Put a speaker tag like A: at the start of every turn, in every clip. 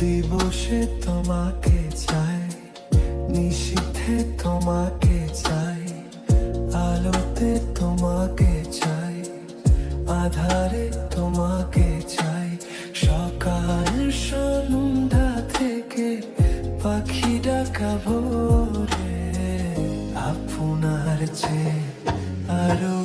A: দিবসে তোমাকে চাই নিষিদ্ধে তোমাকে চাই, আলোতে তোমাকে চাই, আধারে তোমাকে চাই, সকাল সন্ধ্যা থেকে পাখি ডাকা ভোরে, আপনার চেয়ে
B: আরও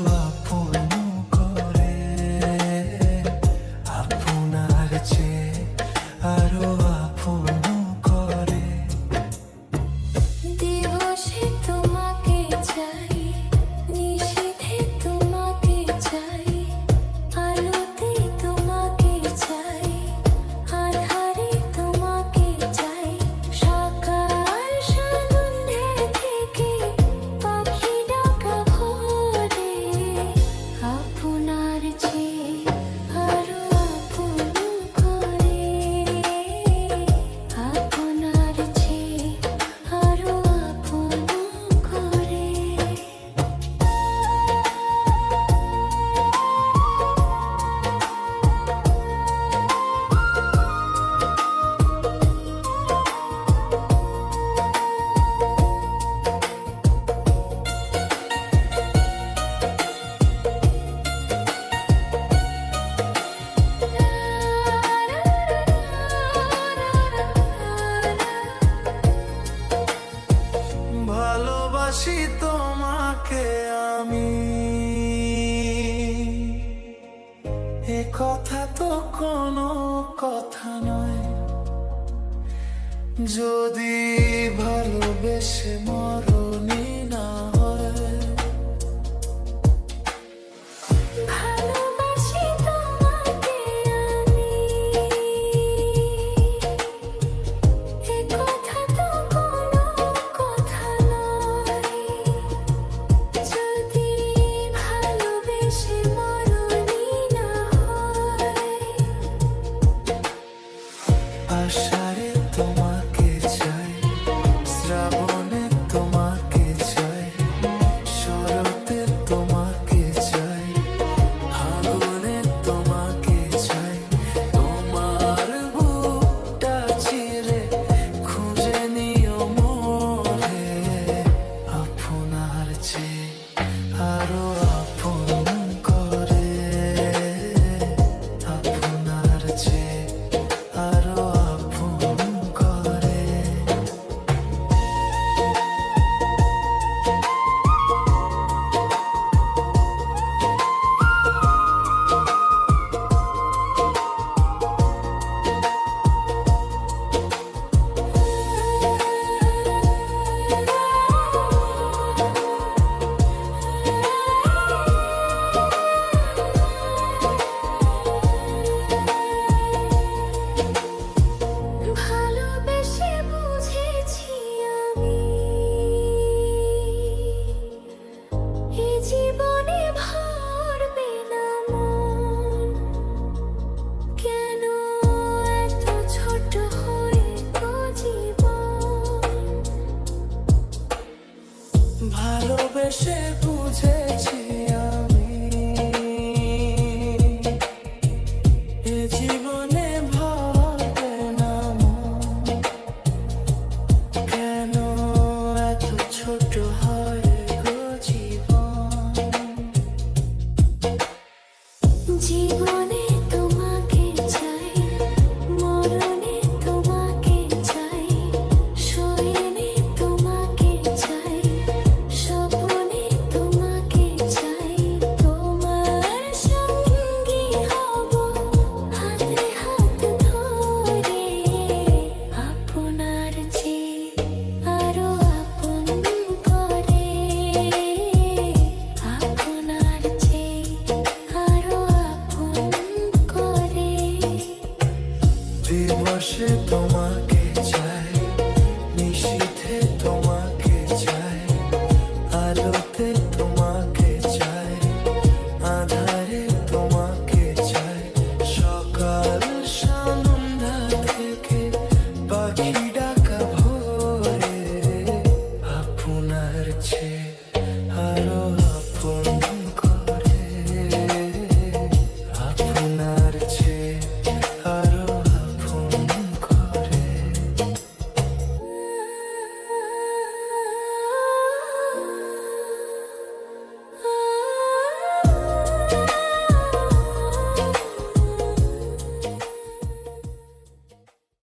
B: এ কথা তো কোনো কথা নয়। যদি ভালোবেসে মরো